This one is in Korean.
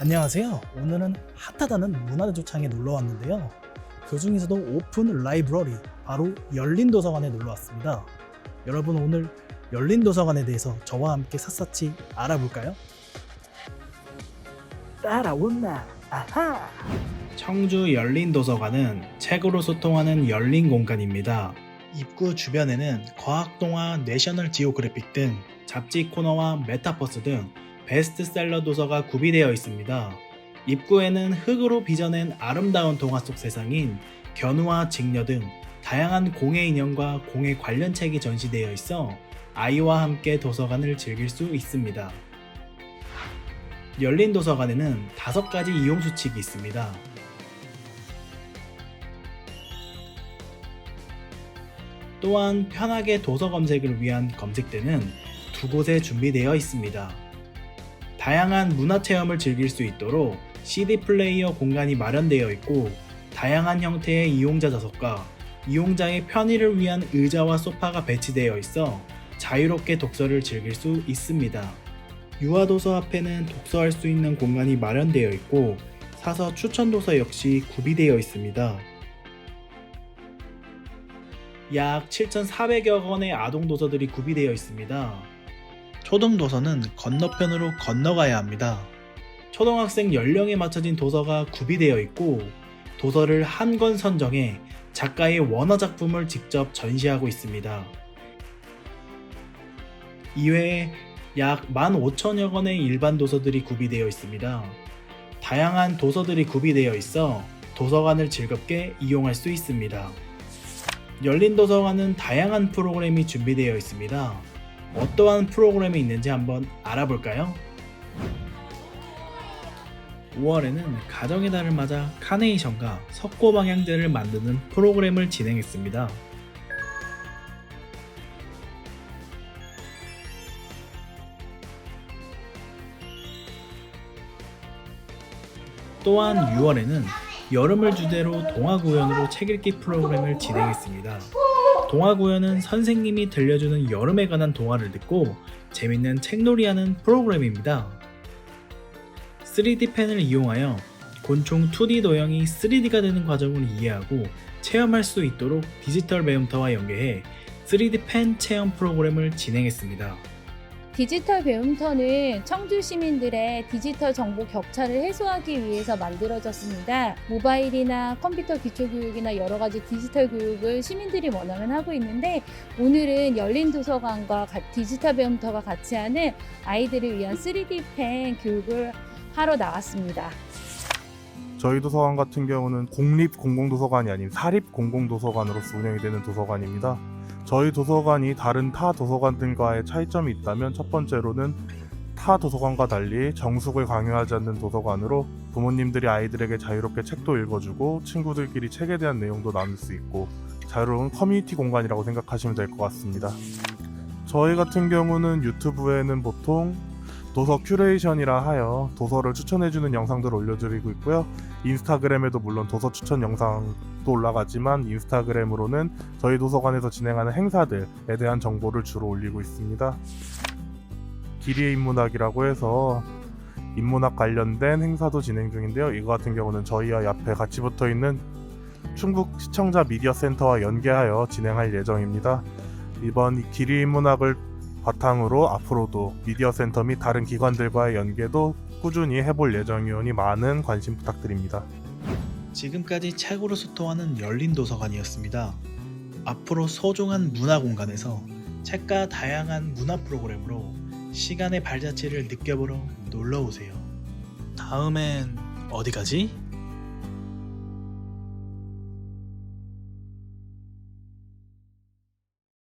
안녕하세요. 오늘은 핫하다는 문화대조창에 놀러 왔는데요. 그 중에서도 오픈 라이브러리, 바로 열린 도서관에 놀러 왔습니다. 여러분 오늘 열린 도서관에 대해서 저와 함께 샅샅이 알아볼까요? 따라온나. 아하. 청주 열린 도서관은 책으로 소통하는 열린 공간입니다. 입구 주변에는 과학동화, 내셔널 지오그래픽 등 잡지 코너와 메타버스 등 베스트셀러 도서가 구비되어 있습니다. 입구에는 흙으로 빚어낸 아름다운 동화 속 세상인 견우와 직녀 등 다양한 공예 인형과 공예 관련 책이 전시되어 있어 아이와 함께 도서관을 즐길 수 있습니다. 열린 도서관에는 다섯 가지 이용 수칙이 있습니다. 또한 편하게 도서 검색을 위한 검색대는 두 곳에 준비되어 있습니다. 다양한 문화 체험을 즐길 수 있도록 CD 플레이어 공간이 마련되어 있고 다양한 형태의 이용자 좌석과 이용자의 편의를 위한 의자와 소파가 배치되어 있어 자유롭게 독서를 즐길 수 있습니다. 유아도서 앞에는 독서할 수 있는 공간이 마련되어 있고 사서 추천 도서 역시 구비되어 있습니다. 약 7,400여 권의 아동 도서들이 구비되어 있습니다. 초등 도서는 건너편으로 건너가야 합니다. 초등학생 연령에 맞춰진 도서가 구비되어 있고 도서를 한 권 선정해 작가의 원어 작품을 직접 전시하고 있습니다. 이외에 약 15,000여 권의 일반 도서들이 구비되어 있습니다. 다양한 도서들이 구비되어 있어 도서관을 즐겁게 이용할 수 있습니다. 열린 도서관은 다양한 프로그램이 준비되어 있습니다. 어떠한 프로그램이 있는지 한번 알아볼까요? 5월에는 가정의 달을 맞아 카네이션과 석고 방향제를 만드는 프로그램을 진행했습니다. 또한 6월에는 여름을 주제로 동화 구연으로 책 읽기 프로그램을 진행했습니다. 동화 구연은 선생님이 들려주는 여름에 관한 동화를 듣고 재밌는 책놀이하는 프로그램입니다. 3D 펜을 이용하여 곤충 2D 도형이 3D가 되는 과정을 이해하고 체험할 수 있도록 디지털 배움터와 연계해 3D 펜 체험 프로그램을 진행했습니다. 디지털 배움터는 청주 시민들의 디지털 정보 격차를 해소하기 위해서 만들어졌습니다. 모바일이나 컴퓨터 기초 교육이나 여러 가지 디지털 교육을 시민들이 원하면 하고 있는데 오늘은 열린 도서관과 가- 디지털 배움터가 같이 하는 아이들을 위한 3D 펜 교육을 하러 나왔습니다. 저희 도서관 같은 경우는 공립 공공도서관이 아닌 사립 공공도서관으로서 운영이 되는 도서관입니다. 저희 도서관이 다른 타 도서관들과의 차이점이 있다면 첫 번째로는 타 도서관과 달리 정숙을 강요하지 않는 도서관으로 부모님들이 아이들에게 자유롭게 책도 읽어주고 친구들끼리 책에 대한 내용도 나눌 수 있고 자유로운 커뮤니티 공간이라고 생각하시면 될 것 같습니다. 저희 같은 경우는 유튜브에는 보통 도서 큐레이션이라 하여 도서를 추천해주는 영상들을 올려드리고 있고요. 인스타그램에도 물론 도서 추천 영상도 올라가지만 인스타그램으로는 저희 도서관에서 진행하는 행사들에 대한 정보를 주로 올리고 있습니다. 기리의 인문학이라고 해서 인문학 관련된 행사도 진행 중인데요. 이거 같은 경우는 저희와 옆에 같이 붙어 있는 충북 시청자 미디어 센터와 연계하여 진행할 예정입니다. 이번 이 기리 인문학을 바탕으로 앞으로도 미디어 센터 및 다른 기관들과의 연계도 꾸준히 해볼 예정이오니 많은 관심 부탁드립니다. 지금까지 책으로 소통하는 열린 도서관이었습니다. 앞으로 소중한 문화 공간에서 책과 다양한 문화 프로그램으로 시간의 발자취를 느껴보러 놀러 오세요. 다음엔 어디 가지?